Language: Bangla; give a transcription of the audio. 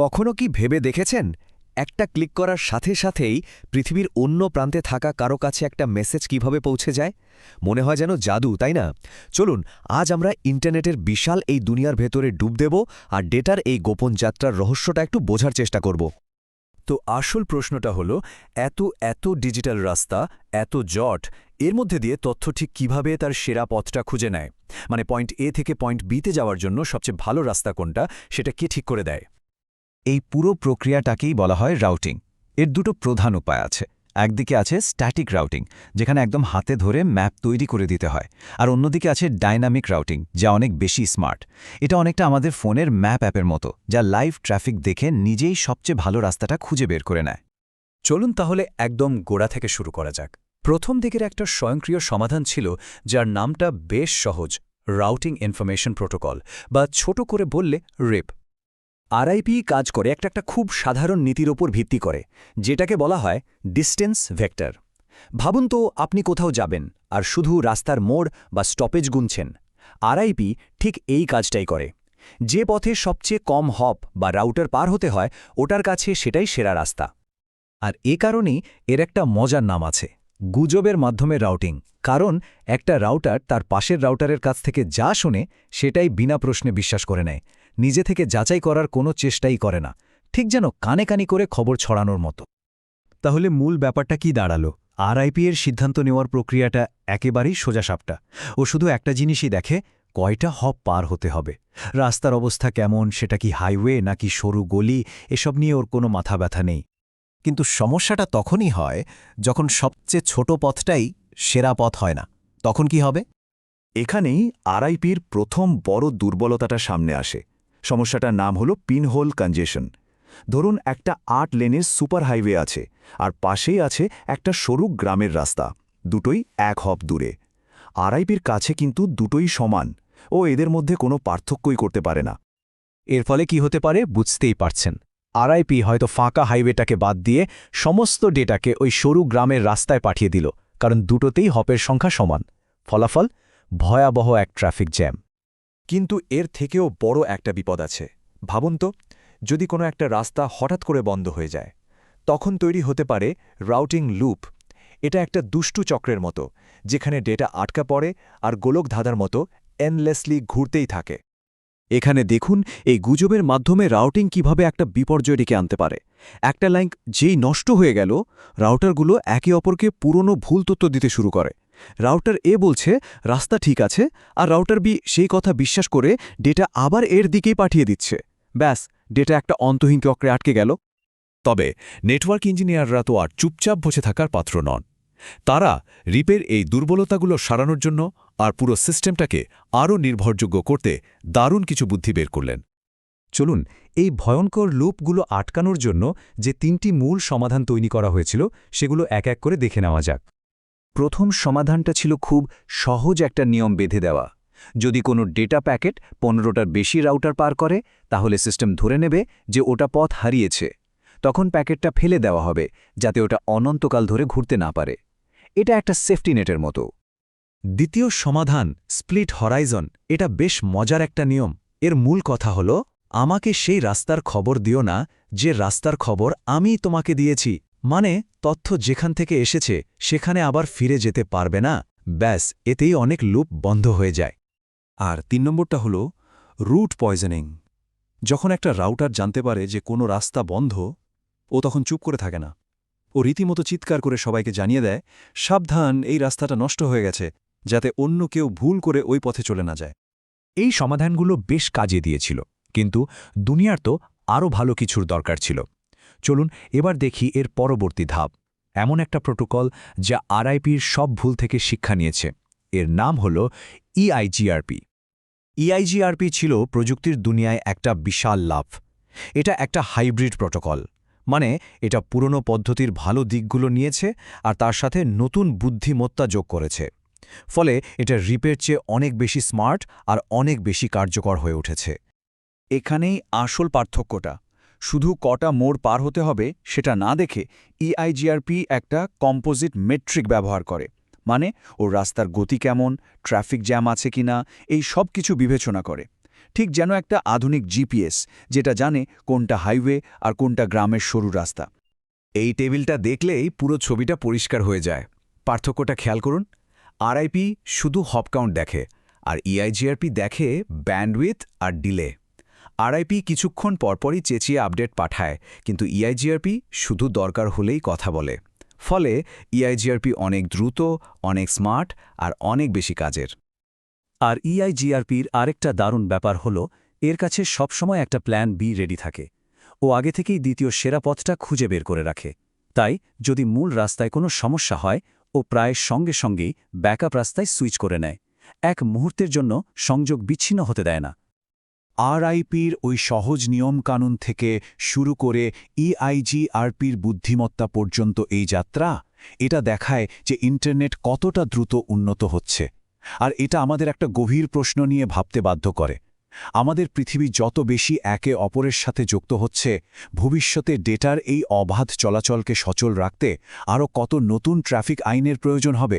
কখনো কি ভেবে দেখেছেন? একটা ক্লিক করার সাথে সাথেই পৃথিবীর অন্য প্রান্তে থাকা কারও কাছে একটা মেসেজ কীভাবে পৌঁছে যায়? মনে হয় যেন জাদু, তাই না? চলুন, আজ আমরা ইন্টারনেটের বিশাল এই দুনিয়ার ভেতরে ডুব দেব আর ডেটার এই গোপন যাত্রার রহস্যটা একটু বোঝার চেষ্টা করব। তো আসল প্রশ্নটা হলো, এত এত ডিজিটাল রাস্তা, এত জট, এর মধ্যে দিয়ে তথ্য ঠিক কীভাবে তার সেরা পথটা খুঁজে নেয়? মানে পয়েন্ট এ থেকে পয়েন্ট বিতে যাওয়ার জন্য সবচেয়ে ভালো রাস্তা কোনটা, সেটা কে ঠিক করে দেয়? এই পুরো প্রক্রিয়াটাকেই বলা হয় রাউটিং। এর দুটো প্রধান উপায় আছে। একদিকে আছে স্ট্যাটিক রাউটিং, যেখানে একদম হাতে ধরে ম্যাপ তৈরি করে দিতে হয়। আর অন্যদিকে আছে ডাইনামিক রাউটিং, যা অনেক বেশি স্মার্ট। এটা অনেকটা আমাদের ফোনের ম্যাপ অ্যাপের মতো, যা লাইভ ট্রাফিক দেখে নিজেই সবচেয়ে ভালো রাস্তাটা খুঁজে বের করে নেয়। চলুন তাহলে একদম গোড়া থেকে শুরু করা যাক। প্রথম দিকের একটা স্বয়ংক্রিয় সমাধান ছিল, যার নামটা বেশ সহজ, রাউটিং ইনফরমেশন প্রোটোকল, বা ছোট করে বললে রিপ। আরআইপি কাজ করে একটা একটা খুব সাধারণ নীতির ওপর ভিত্তি করে, যেটাকে বলা হয় ডিস্টেন্স ভেক্টর। ভাবুন তো আপনি কোথাও যাবেন আর শুধু রাস্তার মোড় বা স্টপেজ গুনছেন। আরআইপি ঠিক এই কাজটাই করে। যে পথে সবচেয়ে কম হপ বা রাউটার পার হতে হয়, ওটার কাছে সেটাই সেরা রাস্তা। আর এ কারণেই এর একটা মজার নাম আছে, গুজবের মাধ্যমে রাউটিং। কারণ একটা রাউটার তার পাশের রাউটারের কাছ থেকে যা শোনে সেটাই বিনা প্রশ্নে বিশ্বাস করে নেয়। নিজে থেকে যাচাই করার কোনো চেষ্টাই করে না, ঠিক যেন কানে কানি করে খবর ছড়ানোর মতো। তাহলে মূল ব্যাপারটা কি দাঁড়াল? আরআইপি এর সিদ্ধান্ত নেওয়ার প্রক্রিয়াটা একেবারেই সোজাসাপটা ও শুধু একটা জিনিসই দেখে, কয়টা হপ পার হতে হবে? রাস্তার অবস্থা কেমন? সেটা কি হাইওয়ে নাকি সরু গলি? এসব নিয়ে ওর কোনো মাথা ব্যথা নেই। কিন্তু সমস্যাটা তখনই হয় যখন সবচেয়ে ছোট পথটাই সেরা পথ হয় না। তখন কি হবে? এখানেই আরআইপির প্রথম বড় দুর্বলতাটা সামনে আসে। সমস্যাটার নাম হল পিনহোল কনজেশন। ধরুন একটা আট লেনের সুপার হাইওয়ে আছে, আর পাশেই আছে একটা সরু গ্রামের রাস্তা, দুটোই এক হপ দূরে। আরআইপির কাছে কিন্তু দুটোই সমান, ও এদের মধ্যে কোনো পার্থক্যই করতে পারে না। এর ফলে কি হতে পারে বুঝতেই পারছেন। আরআইপি হয়তো ফাঁকা হাইওয়েটাকে বাদ দিয়ে সমস্ত ডেটাকে ওই সরু গ্রামের রাস্তায় পাঠিয়ে দিল, কারণ দুটোতেই হপের সংখ্যা সমান। ফলাফল, ভয়াবহ এক ট্রাফিক জ্যাম। কিন্তু এর থেকেও বড় একটা বিপদ আছে। ভাবুন তো, যদি কোনো একটা রাস্তা হঠাৎ করে বন্ধ হয়ে যায়, তখন তৈরি হতে পারে রাউটিং লুপ। এটা একটা দুষ্টু চক্রের মতো, যেখানে ডেটা আটকা পড়ে আর গোলক ধাঁধার মতো এনলেসলি ঘুরতেই থাকে। এখানে দেখুন, এই গুজবের মাধ্যমে রাউটিং কীভাবে একটা বিপর্যয় ডেকে আনতে পারে। একটা লাইন, যেই নষ্ট হয়ে গেল রাউটারগুলো একে অপরকে পুরনো ভুল তথ্য দিতে শুরু করে। রাউটার এ বলছে, রাস্তা ঠিক আছে। আর রাউটার বি সেই কথা বিশ্বাস করে ডেটা আবার এর দিকেই পাঠিয়ে দিচ্ছে। ব্যাস ডেটা একটা অন্তহীন চক্রে আটকে গেল। তবে নেটওয়ার্ক ইঞ্জিনিয়াররা তো আর চুপচাপ বসে থাকার পাত্র নন। তারা রিপের এই দুর্বলতাগুলো সারানোর জন্য আর পুরো সিস্টেমটাকে আরও নির্ভরযোগ্য করতে দারুণ কিছু বুদ্ধি বের করলেন। চলুন, এই ভয়ঙ্কর লুপগুলো আটকানোর জন্য যে তিনটি মূল সমাধান তৈরি করা হয়েছিল, সেগুলো এক এক করে দেখে নেওয়া যাক। প্রথম সমাধানটা ছিল খুব সহজ একটা নিয়ম বেঁধে দেওয়া। যদি কোনো ডেটা প্যাকেট পনেরোটার বেশি রাউটার পার করে, তাহলে সিস্টেম ধরে নেবে যে ওটা পথ হারিয়েছে। তখন প্যাকেটটা ফেলে দেওয়া হবে, যাতে ওটা অনন্তকাল ধরে ঘুরতে না পারে। এটা একটা সেফটি নেটের মতো। দ্বিতীয় সমাধান, স্প্লিট হরাইজন, এটা বেশ মজার একটা নিয়ম। এর মূল কথা হল, আমাকে সেই রাস্তার খবর দিও না, যে রাস্তার খবর আমি তোমাকে দিয়েছি। মানে তথ্য যেখান থেকে এসেছে, সেখানে আবার ফিরে যেতে পারবে না। ব্যাস, এতেই অনেক লুপ বন্ধ হয়ে যায়। আর তিন নম্বরটা হল, রুট পয়জনিং। যখন একটা রাউটার জানতে পারে যে কোনো রাস্তা বন্ধ, ও তখন চুপ করে থাকে না। ও রীতিমতো চিৎকার করে সবাইকে জানিয়ে দেয়, সাবধান, এই রাস্তাটা নষ্ট হয়ে গেছে, যাতে অন্য কেউ ভুল করে ওই পথে চলে না যায়। এই সমাধানগুলো বেশ কাজে দিয়েছিল, কিন্তু দুনিয়ার তো আরও ভালো কিছুর দরকার ছিল। চলুন এবার দেখি এর পরবর্তী ধাপ। এমন একটা প্রোটোকল যা আরআইপির সব ভুল থেকে শিক্ষা নিয়েছে। এর নাম হল E ইআইজিআরপি ইআইজিআরপি E ছিল প্রযুক্তির দুনিয়ায় একটা বিশাল লাভ এটা একটা হাইব্রিড প্রোটোকল। মানে এটা পুরনো পদ্ধতির ভালো দিকগুলো নিয়েছে আর তার সাথে নতুন বুদ্ধিমত্তা যোগ করেছে। ফলে এটা রিপের চেয়ে অনেক বেশি স্মার্ট আর অনেক বেশি কার্যকর হয়ে উঠেছে। এখানেই আসল পার্থক্যটা। শুধু কটা মোড় পার হতে হবে সেটা না দেখে E ইআইজিআরপি একটা কম্পোজিট মেট্রিক ব্যবহার করে। মানে ওর রাস্তার গতি কেমন ট্রাফিক জ্যাম আছে কিনা, এই সব কিছু বিবেচনা করে। ঠিক যেন একটা আধুনিক জিপিএস যেটা জানে কোনটা হাইওয়ে আর কোনটা গ্রামের সরু রাস্তা। এই টেবিলটা দেখলেই পুরো ছবিটা পরিষ্কার হয়ে যায়। পার্থক্যটা খেয়াল করুন আরআইপি শুধু হপ কাউন্ট দেখে আর E ইআইজিআরপি দেখে ব্যান্ডউইথ আর ডিলে আরআইপি কিছুক্ষণ পরপরই চেঁচিয়ে আপডেট পাঠায়, কিন্তু E ইআইজিআরপি শুধু দরকার হলেই কথা বলে। ফলে E ইআইজিআরপি অনেক দ্রুত, অনেক স্মার্ট আর অনেক বেশি কাজের। আর E ইআইজিআরপির আরেকটা দারুণ ব্যাপার হল, এর কাছে সবসময় একটা প্ল্যান বি রেডি থাকে। ও আগে থেকেই দ্বিতীয় সেরা পথটা খুঁজে বের করে রাখে। তাই যদি মূল রাস্তায় কোনো সমস্যা হয়, ও প্রায় সঙ্গে সঙ্গেই ব্যাকআপ রাস্তায় সুইচ করে নেয়। এক মুহূর্তের জন্য সংযোগ বিচ্ছিন্ন হতে দেয় না। আরআইপির ওই সহজ নিয়মকানুন থেকে শুরু করে ইআইজিআরপির বুদ্ধিমত্তা পর্যন্ত এই যাত্রা, এটা দেখায় যে ইন্টারনেট কতটা দ্রুত উন্নত হচ্ছে। আর এটা আমাদের একটা গভীর প্রশ্ন নিয়ে ভাবতে বাধ্য করে। আমাদের পৃথিবী যত বেশি একে অপরের সাথে যুক্ত হচ্ছে, ভবিষ্যতে ডেটার এই অবাধ চলাচলকে সচল রাখতে আরও কত নতুন ট্রাফিক আইনের প্রয়োজন হবে